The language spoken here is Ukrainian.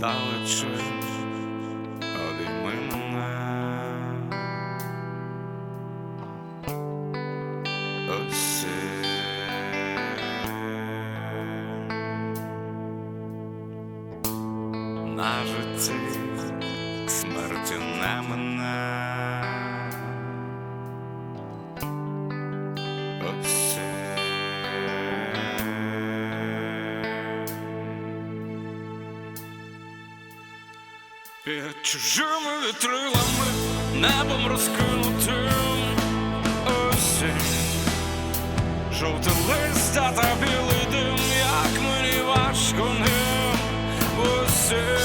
далече обійми мене. Осінь на житті смерті не мене. Під чужими вітрилами, небом розкинутим. Осінь, жовте листя та білий дим, як мені важко ним. Осінь.